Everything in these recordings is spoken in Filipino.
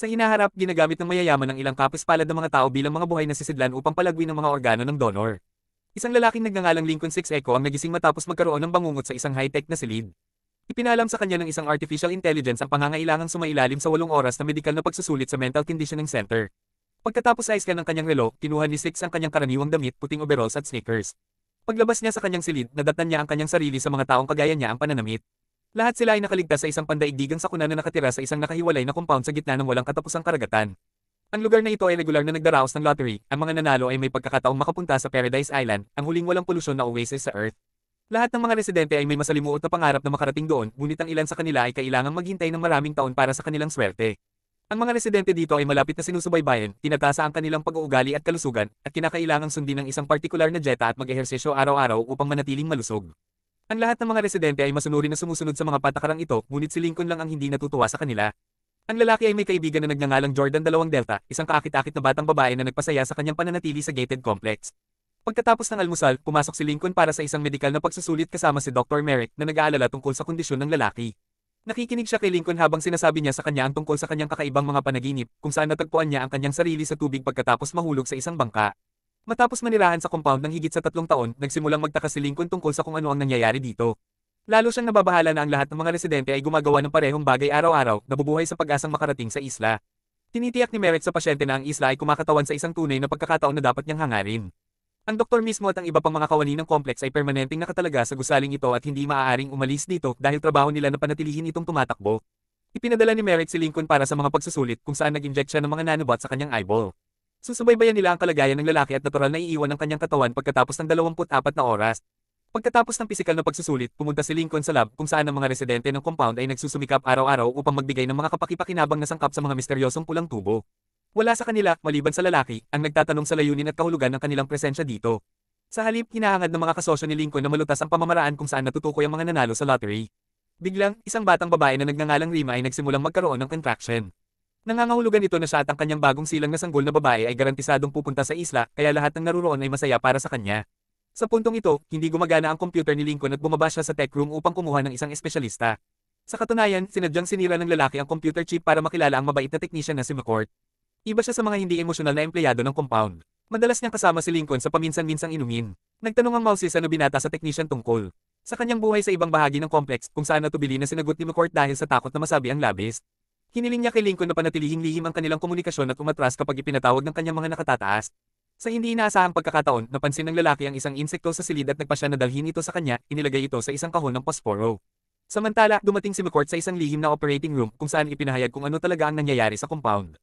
Sa hinaharap, ginagamit ng mayayaman ng ilang kapuspalad ng mga tao bilang mga buhay na sisidlan upang palagwin ng mga organo ng donor. Isang lalaking nagngangalang Lincoln 6 Echo ang nagising matapos magkaroon ng bangungot sa isang high-tech na silid. Ipinalam sa kanya ng isang artificial intelligence ang pangangailangang sumailalim sa walong oras na medikal na pagsusulit sa Mental Conditioning Center. Pagkatapos ayos ka ng kanyang relo, kinuha ni Six ang kanyang karaniwang damit, puting overalls at sneakers. Paglabas niya sa kanyang silid, nadatan niya ang kanyang sarili sa mga taong kagaya niya ang pananamit. Lahat sila ay nakaligtas sa isang pandaigdigang sakuna na nakatira sa isang nakahiwalay na compound sa gitna ng walang katapusang karagatan. Ang lugar na ito ay regular na nagdaraos ng lottery, ang mga nanalo ay may pagkakataong makapunta sa Paradise Island, ang huling walang polusyon na oasis sa Earth. Lahat ng mga residente ay may masalimuot na pangarap na makarating doon, ngunit ang ilan sa kanila ay kailangang maghintay ng maraming taon para sa kanilang swerte. Ang mga residente dito ay malapit na sinusubaybayan, tinatasa ang kanilang pag-uugali at kalusugan, at kinakailangang sundin ng isang partikular na dieta at mag-ehersesyo araw-araw upang manatiling malusog. Ang lahat ng mga residente ay masunuri na sumusunod sa mga patakarang ito, ngunit si Lincoln lang ang hindi natutuwa sa kanila. Ang lalaki ay may kaibigan na nagngangalang Jordan 2 Delta, isang kaakit-akit na batang babae na nagpasaya sa kanyang pananatili sa gated complex. Pagkatapos ng almusal, pumasok si Lincoln para sa isang medikal na pagsusulit kasama si Dr. Merrick na nag-aalala tungkol sa kondisyon ng lalaki. Nakikinig siya kay Lincoln habang sinasabi niya sa kanya ang tungkol sa kanyang kakaibang mga panaginip, kung saan natagpuan niya ang kanyang sarili sa tubig pagkatapos mahulog sa isang bangka. Matapos manirahan sa compound ng higit sa tatlong taon, nagsimulang magtaka si Lincoln tungkol sa kung ano ang nangyayari dito. Lalo siyang nababahala na ang lahat ng mga residente ay gumagawa ng parehong bagay araw-araw, nabubuhay sa pag-asang makarating sa isla. Tinitiyak ni Merrick sa pasyente na ang isla ay kumakatawan sa isang tunay na pagkakataon na dapat niyang hangarin. Ang doktor mismo at ang iba pang mga kawani ng complex ay permanenteng nakatalaga sa gusaling ito at hindi maaaring umalis dito dahil trabaho nila na panatilihin itong tumatakbo. Ipinadala ni Merrick si Lincoln para sa mga pagsusulit kung saan nag-inject siya ng mga nanobot sa kanyang eyeball. Susubaybayan nila ang kalagayan ng lalaki at natural na iiwan ng kanyang katawan pagkatapos ng 24 na oras. Pagkatapos ng pisikal na pagsusulit, pumunta si Lincoln sa lab kung saan ang mga residente ng compound ay nagsusumikap araw-araw upang magbigay ng mga kapakipakinabang na sangkap sa mga misteryosong pulang tubo. Wala sa kanila, maliban sa lalaki, ang nagtatanong sa layunin at kahulugan ng kanilang presensya dito. Sa halip, hinahangad ng mga kasosyo ni Lincoln na malutas ang pamamaraan kung saan natutukoy ang mga nanalo sa lottery. Biglang, isang batang babae na nagngangalang Rima ay nagsimulang magkaroon ng contraction. Nangangahulugan ito na siya at ang kanyang bagong silang na sanggol na babae ay garantisadong pupunta sa isla, kaya lahat ng naruroon ay masaya para sa kanya. Sa puntong ito, hindi gumagana ang computer ni Lincoln at bumaba siya sa tech room upang kumuha ng isang espesyalista. Sa katunayan, sinadyang sinira ng lalaki ang computer chip para makilala ang mabait na technician na si McCourt. Iba siya sa mga hindi emosyonal na empleyado ng compound. Madalas niyang kasama si Lincoln sa paminsan-minsang inumin. Nagtanong ang Mouses ano binata sa technician tungkol. Sa kanyang buhay sa ibang bahagi ng complex kung saan natubili na sinagot ni McCourt dahil sa takot na masabi ang labis. Hiniling niya kay Lincoln na panatilihing lihim ang kanilang komunikasyon at umatras kapag ipinatawag ng kanyang mga nakatataas. Sa hindi inaasahang pagkakataon, napansin ng lalaki ang isang insekto sa silid at nagpasya na dalhin ito sa kanya, inilagay ito sa isang kahon ng posporo. Samantala, dumating si McCourt sa isang lihim na operating room kung saan ipinahayag kung ano talaga ang nangyayari sa compound.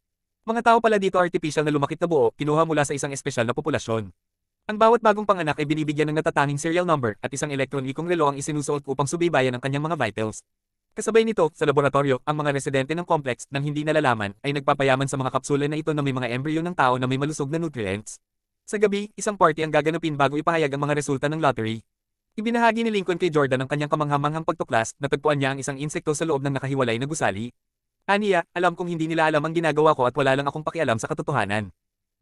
Mga tao pala dito artificial na lumakit na buo, kinuha mula sa isang espesyal na populasyon. Ang bawat bagong panganak ay binibigyan ng natatanging serial number at isang elektronikong relo ang isinusuot upang subaybayan ang kanyang mga vitals. Kasabay nito, sa laboratorio, ang mga residente ng complex nang hindi nalalaman ay nagpapayaman sa mga kapsula na ito na may mga embryo ng tao na may malusog na nutrients. Sa gabi, isang party ang gaganapin bago ipahayag ang mga resulta ng lottery. Ibinahagi ni Lincoln kay Jordan ang kanyang kamanghamanghang pagtuklas, natagpuan niya ang isang insekto sa loob ng nakahiwalay na gusali. Aniya, alam kong hindi nila alam ang ginagawa ko at wala lang akong pakialam sa katotohanan.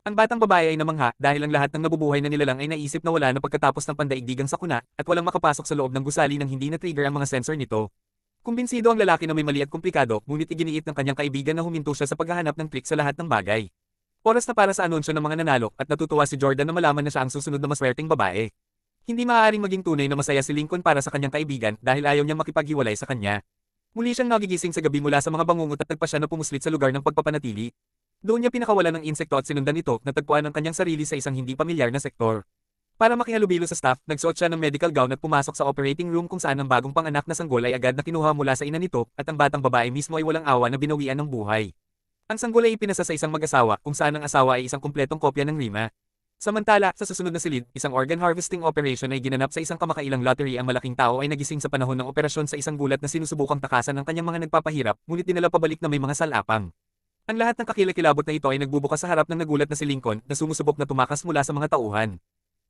Ang batang babae ay namangha dahil ang lahat ng nabubuhay na nilalang ay naisip na wala na pagkatapos ng pandaigdigang sakuna at walang makapasok sa loob ng gusali nang hindi na-trigger ang mga sensor nito. Kumbinsido ang lalaki na may mali at komplikado, ngunit iginiit ng kanyang kaibigan na huminto siya sa paghahanap ng trick sa lahat ng bagay. Oras na para sa anunsyo ng mga nanalo at natutuwa si Jordan na malaman na siya ang susunod na maswerteng babae. Hindi maaaring maging tunay na masaya si Lincoln para sa kanyang kaibigan dahil ayaw niya makipaghiwalay sa kanya. Muli siyang nagigising sa gabi mula sa mga bangungot at nagpa siya na pumuslit sa lugar ng pagpapanatili. Doon niya pinakawala ng insekto at sinundan ito, natagpuan ang kanyang sarili sa isang hindi pamilyar na sektor. Para makihalubilo sa staff, nagsuot siya ng medical gown at pumasok sa operating room kung saan ang bagong panganak na sanggol ay agad na kinuha mula sa ina nito at ang batang babae mismo ay walang awa na binawian ng buhay. Ang sanggol ay ipinasa sa isang mag-asawa kung saan ang asawa ay isang kumpletong kopya ng Rima. Samantala, sa susunod na silid, isang organ harvesting operation ay ginanap sa isang kamakailang lottery ang malaking tao ay nagising sa panahon ng operasyon sa isang gulat na sinusubukang takasan ng kanyang mga nagpapahirap, ngunit dinala pabalik na may mga salapang. Ang lahat ng kakilakilabot na ito ay nagbubukas sa harap ng nagulat na si Lincoln na sumusubok na tumakas mula sa mga tauhan.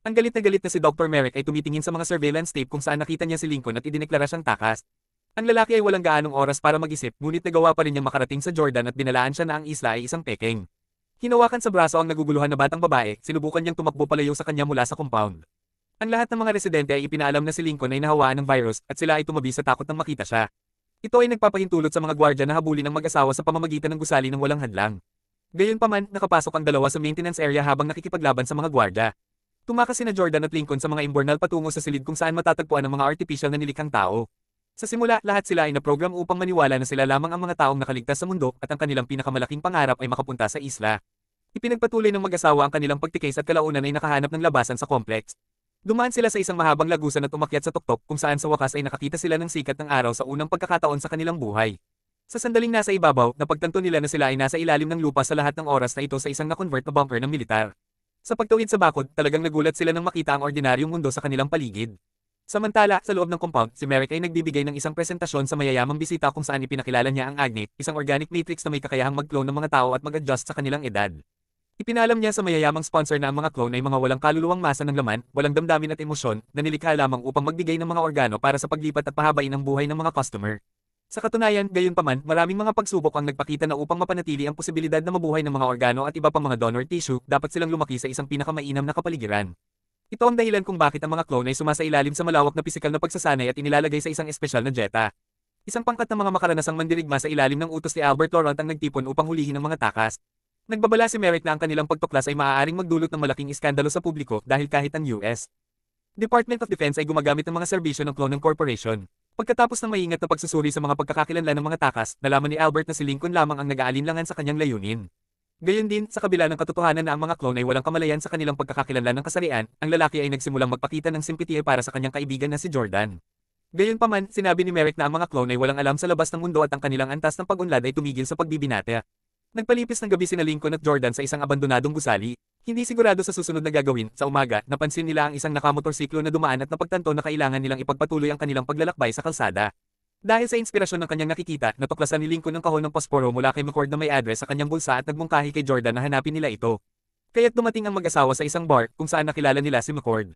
Ang galit na galit na si Dr. Merrick ay tumitingin sa mga surveillance tape kung saan nakita niya si Lincoln at idineklara siyang takas. Ang lalaki ay walang gaanong oras para mag-isip ngunit nagawa pa rin niyang makarating sa Jordan at binalaan siya na ang isla ay isang peking. Hinawakan sa braso ang naguguluhan na batang babae, sinubukan niyang tumakbo palayo sa kanya mula sa compound. Ang lahat ng mga residente ay ipinaalam na si Lincoln ay nahawaan ng virus at sila ay tumabi sa takot nang makita siya. Ito ay nagpapahintulot sa mga gwardya na habulin ang mag-asawa sa pamamagitan ng gusali ng walang hadlang. Gayunpaman, nakapasok ang dalawa sa maintenance area habang nakikipaglaban sa mga gwardya. Tumakas sina Jordan at Lincoln sa mga imbornal patungo sa silid kung saan matatagpuan ang mga artificial na nilikhang tao. Sa simula, lahat sila ay naprogram upang maniwala na sila lamang ang mga taong nakaligtas sa mundo at ang kanilang pinakamalaking pangarap ay makapunta sa isla. Ipinagpatuloy ng mag-asawa ang kanilang pagtikis at kalaunan ay nakahanap ng labasan sa complex. Dumaan sila sa isang mahabang lagusan at umakyat sa tuktok kung saan sa wakas ay nakakita sila ng sikat ng araw sa unang pagkakataon sa kanilang buhay. Sa sandaling nasa ibabaw, napagtanto nila na sila ay nasa ilalim ng lupa sa lahat ng oras na ito sa isang na-convert na bunker ng militar. Sa pagtawid sa bakod, talagang nagulat sila nang makita ang ordinaryong mundo sa kanilang paligid. Samantala, sa loob ng compound, si Merrick ay nagbibigay ng isang presentasyon sa mayayamang bisita kung saan ipinakilala niya ang Agni, isang organic matrix na may kakayahang mag-clone ng mga tao at mag-adjust sa kanilang edad. Ipinalam niya sa mayayamang sponsor na ang mga clone ay mga walang kaluluwang masa ng laman, walang damdamin at emosyon, na nilikha lamang upang magbigay ng mga organo para sa paglipat at pahabain ang buhay ng mga customer. Sa katunayan, gayunpaman, maraming mga pagsubok ang nagpakita na upang mapanatili ang posibilidad na mabuhay ng mga organo at iba pang mga donor tissue, dapat silang lumaki sa isang pinakamainam na kapaligiran. Ito ang dahilan kung bakit ang mga clone ay sumasailalim sa malawak na pisikal na pagsasanay at inilalagay sa isang espesyal na jeta. Isang pangkat ng mga makaranasang mandirigma sa ilalim ng utos ni Albert Laurent ang nagtipon upang hulihin ang mga takas. Nagbabala si Merrick na ang kanilang pagtuklas ay maaaring magdulot ng malaking iskandalo sa publiko dahil kahit ang US Department of Defense ay gumagamit ng mga serbisyo ng clone ng corporation. Pagkatapos ng maingat na pagsusuri sa mga pagkakakilanlan ng mga takas, nalaman ni Albert na si Lincoln lamang ang nag-aalinlangan sa kanyang layunin. Gayon din, sa kabila ng katotohanan na ang mga clone ay walang kamalayan sa kanilang pagkakakilanlan ng kasarian, ang lalaki ay nagsimulang magpakita ng simpatiya para sa kanyang kaibigan na si Jordan. Gayunpaman, sinabi ni Merrick na ang mga clone ay walang alam sa labas ng mundo at ang kanilang antas ng pag-unlad ay tumigil sa pagbibinata. Nagpalipis ng gabi sina Lincoln at Jordan sa isang abandonadong gusali. Hindi sigurado sa susunod na gagawin, sa umaga, napansin nila ang isang nakamotorsiklo na dumaan at napagtanto na kailangan nilang ipagpatuloy ang kanilang paglalakbay sa kalsada. Dahil sa inspirasyon ng kanyang nakikita, natuklasan ni Lincoln ng kahon ng pasporo mula kay McCord na may address sa kanyang bulsa at nagmungkahi kay Jordan na hanapin nila ito. Kaya't dumating ang mag-asawa sa isang bar kung saan nakilala nila si McCord.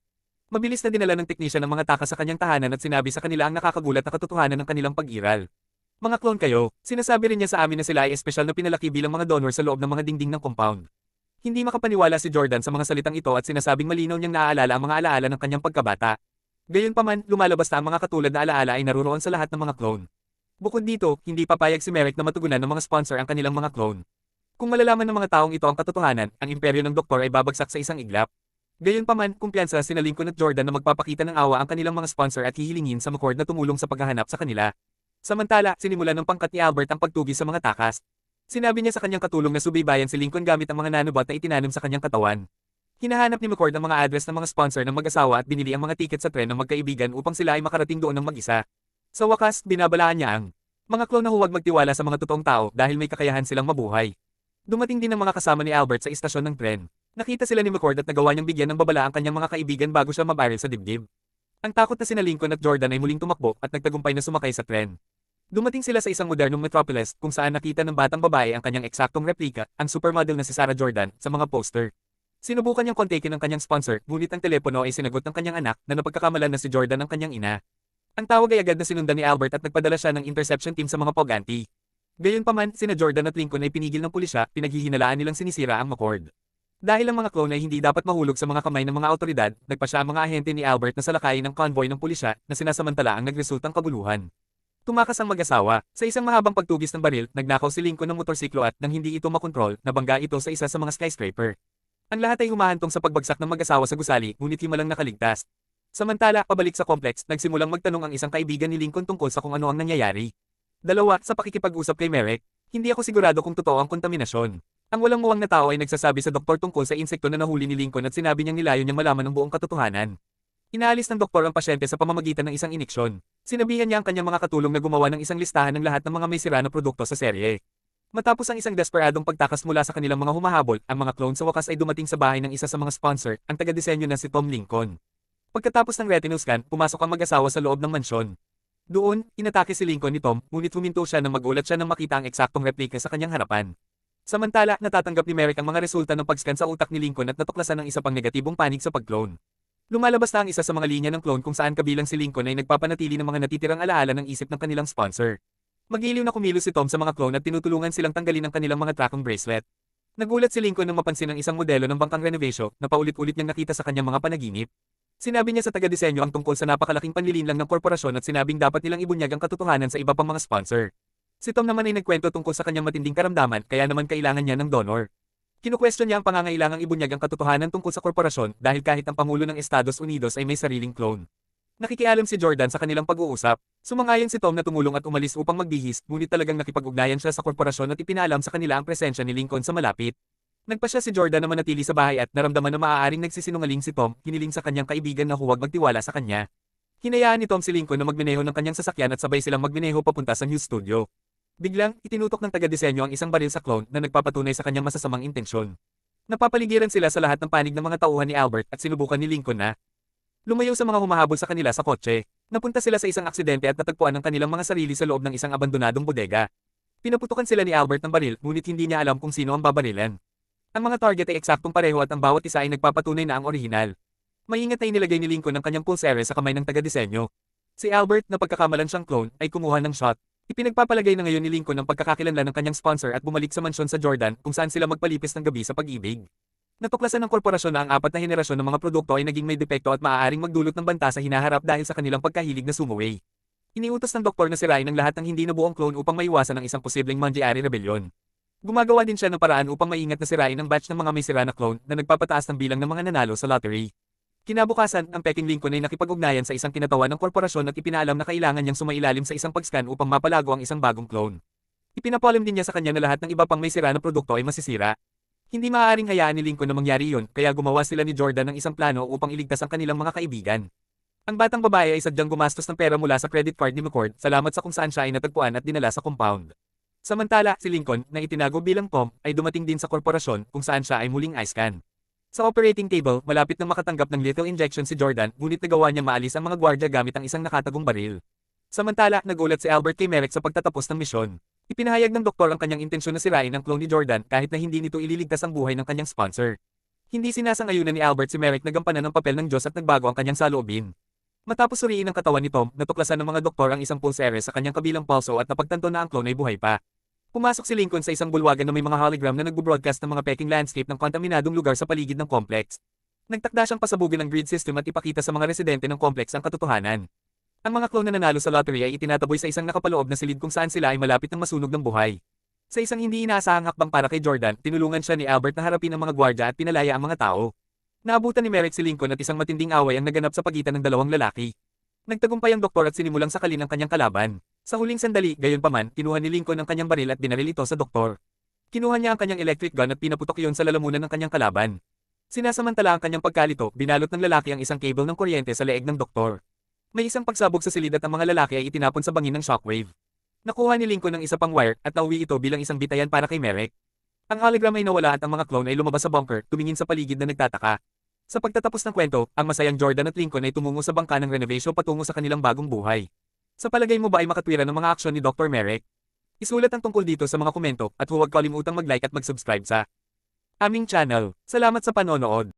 Mabilis na dinala ng teknisyan ng mga takas sa kanyang tahanan at sinabi sa kanila ang nakakagulat na katotohanan ng kanilang pag-iral. Mga clone kayo, sinasabi rin niya sa amin na sila ay espesyal na pinalaki bilang mga donor sa loob ng mga dingding ng compound. Hindi makapaniwala si Jordan sa mga salitang ito at sinasabing malinaw niyang naaalala ang mga alaala ng kanyang pagkabata. Gayunpaman, lumalabas na ang mga katulad na alaala ay naruroon sa lahat ng mga clone. Bukod dito, hindi papayag si Merrick na matugunan ng mga sponsor ang kanilang mga clone. Kung malalaman ng mga taong ito ang katotohanan, ang imperyo ng doktor ay babagsak sa isang iglap. Gayunpaman, kumpiyansa sina Lincoln at Jordan na magpapakita ng awa ang kanilang mga sponsor at hihilingin sa McCord na tumulong sa paghahanap sa kanila. Samantala, sinimulan ng pangkat ni Albert ang pagtugi sa mga takas. Sinabi niya sa kanyang katulong na subaybayan si Lincoln gamit ang mga nanobot na itinanim sa kanyang katawan. Hinahanap ni McCord ang mga address ng mga sponsor ng mag-asawa at binili ang mga tiket sa tren ng magkaibigan upang sila ay makarating doon ng mag-isa. Sa wakas, binabalaan niya ang mga clone na huwag magtiwala sa mga totoong tao dahil may kakayahan silang mabuhay. Dumating din ang mga kasama ni Albert sa istasyon ng tren. Nakita sila ni McCord at nagawa niyang bigyan ng babala ang kanyang mga kaibigan bago siya mabaril sa dibdib. Ang takot na sina Lincoln at Jordan ay muling tumakbo at nagtagumpay na sumakay sa tren. Dumating sila sa isang modernong metropolis kung saan nakita ng batang babae ang kanyang eksaktong replika, ang supermodel na si Sarah Jordan, sa mga poster. Sinubukan niyang kontakin ng kanyang sponsor, ngunit ang telepono ay sinagot ng kanyang anak na napagkakamalan na si Jordan ang kanyang ina. Ang tawag ay agad na sinundan ni Albert at nagpadala siya ng interception team sa mga poganti. Gayunpaman, sina Jordan at Lincoln ay pinigil ng pulisya, pinaghihinalaan nilang sinisira ang McCord. Dahil ang mga clone ay hindi dapat mahulog sa mga kamay ng mga otoridad, nagpa ang mga ahente ni Albert na salakayin ng convoy ng pulisya na sinasamantala ang nagresultang kaguluhan. Tumakas ang mag-asawa. Sa isang mahabang pagtugis ng baril, nagnakaw si Lincoln ng motorsiklo at nang hindi ito makontrol, nabangga ito sa isa sa mga skyscraper. Ang lahat ay humahantong sa pagbagsak ng mag-asawa sa gusali, ngunit himalang nakaligtas. Samantala, pabalik sa complex, nagsimulang magtanong ang isang kaibigan ni Lincoln tungkol sa kung ano ang nangyayari. Dalawa, sa pakikipag-usap kay Merrick, hindi ako sigurado kung totoo ang kontaminasyon. Ang walang muwang na tao ay nagsasabi sa doktor tungkol sa insekto na nahuli ni Lincoln at sinabi niyang nilayo niyang malaman ang buong katotohanan. Inaalis ng doktor ang pasyente sa pamamagitan ng isang iniksyon. Sinabihan niya ang kanyang mga katulong na gumawa ng isang listahan ng lahat ng mga may sira na produkto sa serye. Matapos ang isang desperadong pagtakas mula sa kanilang mga humahabol, ang mga clone sa wakas ay dumating sa bahay ng isa sa mga sponsor, ang taga-disenyo na si Tom Lincoln. Pagkatapos ng retinal scan, pumasok ang mag-asawa sa loob ng mansyon. Doon, inatake si Lincoln ni Tom, ngunit huminto siya nang magulat siya nang makita ang eksaktong replika sa kanyang harapan. Samantala, natatanggap ni Merrick ang mga resulta ng pag-scan sa utak ni Lincoln at natuklasan ng isa pang negatibong panig sa pag-clone. Lumalabas na ang isa sa mga linya ng clone kung saan kabilang si Lincoln ay nagpapanatili ng mga natitirang alaala ng isip ng kanilang sponsor. Magiliw na kumilos si Tom sa mga clone at tinutulungan silang tanggalin ang kanilang mga tracking bracelet. Nagulat si Lincoln nang mapansin ang isang modelo ng bangkang renovation na paulit-ulit niyang nakita sa kanyang mga panaginip. Sinabi niya sa taga-disenyo ang tungkol sa napakalaking panlilinlang ng korporasyon at sinabing dapat nilang ibunyag ang katotohanan sa iba pang mga sponsor. Si Tom naman ay nagkwento tungkol sa kanyang matinding karamdaman kaya naman kailangan niya ng donor. Kinukwestiyon niya ang pangangailangang ibunyag ang katotohanan tungkol sa korporasyon dahil kahit ang Pangulo ng Estados Unidos ay may sariling clone. Nakikialam si Jordan sa kanilang pag-uusap. Sumangayon si Tom na tumulong at umalis upang magbihis, ngunit talagang nakipag-ugnayan siya sa korporasyon at ipinaalam sa kanila ang presensya ni Lincoln sa malapit. Nagpa siya si Jordan na manatili sa bahay at naramdaman na maaaring nagsisinungaling si Tom, hiniling sa kanyang kaibigan na huwag magtiwala sa kanya. Hinayaan ni Tom si Lincoln na magmineho ng kanyang sasakyan at sabay silang magmineho papunta sa news studio. Biglang, itinutok ng taga-disenyo ang isang baril sa clone na nagpapatunay sa kanyang masasamang intensyon. Napapaligiran sila sa lahat ng panig ng mga tauhan ni Albert at sinubukan ni Lincoln na lumayo sa mga humahabol sa kanila sa kotse. Napunta sila sa isang aksidente at natagpuan ang kanilang mga sarili sa loob ng isang abandonadong bodega. Pinaputukan sila ni Albert ng baril ngunit hindi niya alam kung sino ang babarilan. Ang mga target ay eksaktong pareho at ang bawat isa ay nagpapatunay na ang orihinal. Maingat na inilagay ni Lincoln ang kanyang pulsere sa kamay ng taga-disenyo. Si Albert na pagkakamalan siyang clone ay kumuha ng shot. Ipinagpapalagay na ngayon ni Lincoln ang pagkakakilanlan ng kanyang sponsor at bumalik sa mansyon sa Jordan kung saan sila magpalipis ng gabi sa pag-ibig. Natuklasan ng korporasyon na ang apat na henerasyon ng mga produkto ay naging may depekto at maaaring magdulot ng banta sa hinaharap dahil sa kanilang pagkahilig na sumaway. Iniutos ng doktor na sirain ang lahat ng hindi nabuong clone upang maiwasan ang isang posibleng Mangiari Rebellion. Gumagawa din siya ng paraan upang maingat na sirain ang batch ng mga may sira na clone na nagpapataas ng bilang ng mga nanalo sa lottery. Kinabukasan, ang Peking Lincoln ay nakipag-ugnayan sa isang kinatawan ng korporasyon at ipinaalam na kailangan niyang sumailalim sa isang pag-scan upang mapalago ang isang bagong clone. Ipinapalam din niya sa kanya na lahat ng iba pang may sira na produkto ay masisira. Hindi maaaring hayaan ni Lincoln na mangyari iyon, kaya gumawa sila ni Jordan ng isang plano upang iligtas ang kanilang mga kaibigan. Ang batang babae ay sadyang gumastos ng pera mula sa credit card ni McCord salamat sa kung saan siya ay natagpuan at dinala sa compound. Samantala, si Lincoln, na itinago bilang Tom, ay dumating din sa korporasyon kung saan siya ay muling eye-scan. Sa operating table, malapit na makatanggap ng lethal injection si Jordan, ngunit nagawa niya maalis ang mga gwardya gamit ang isang nakatagong baril. Samantala, nagulat si Albert kay Merrick sa pagtatapos ng misyon. Ipinahayag ng doktor ang kanyang intensyon na sirain ang clone ni Jordan kahit na hindi nito ililigtas ang buhay ng kanyang sponsor. Hindi sinasangayunan ni Albert si Merrick na gampanan ng papel ng Diyos at nagbago ang kanyang saloobin. Matapos suriin ang katawan ni Tom, natuklasan ng mga doktor ang isang pulsere sa kanyang kabilang pulso at napagtanto na ang clone ay buhay pa. Pumasok si Lincoln sa isang bulwagan na may mga hologram na nagbo-broadcast ng mga peking landscape ng kontaminadong lugar sa paligid ng complex. Nagtakda siyang pasabugin ang grid system at ipakita sa mga residente ng complex ang katotohanan. Ang mga clone na nanalo sa lottery ay itinataboy sa isang nakapaloob na silid kung saan sila ay malapit ng masunog ng buhay. Sa isang hindi inaasahang hakbang para kay Jordan, tinulungan siya ni Albert na harapin ang mga gwardya at pinalaya ang mga tao. Naabutan ni Merrick si Lincoln at isang matinding away ang naganap sa pagitan ng dalawang lalaki. Nagtagumpay ang doktor at sinimulang sakalin ang kanyang kalaban. Sa huling sandali, gayon paman, kinuha ni Lincoln ang kanyang baril at binaril ito sa doktor. Kinuha niya ang kanyang electric gun at pinaputok iyon sa lalamunan ng kanyang kalaban. Sinasamantala ang kanyang pagkalito, binalot ng lalaki ang isang cable ng kuryente sa leeg ng doktor. May isang pagsabog sa silid at ang mga lalaki ay itinapon sa bangin ng shockwave. Nakuha ni Lincoln ng isa pang wire at nauwi ito bilang isang bitayan para kay Merrick. Ang hologram ay nawala at ang mga clone ay lumabas sa bunker, tumingin sa paligid na nagtataka. Sa pagtatapos ng kwento, ang masayang Jordan at Lincoln ay tumungo sa bangka ng renovation patungo sa kanilang bagong buhay. Sa palagay mo ba ay makatwira ng mga aksyon ni Dr. Merrick? Isulat ang tungkol dito sa mga komento at huwag kalimutang mag-like at mag-subscribe sa aming channel. Salamat sa panonood.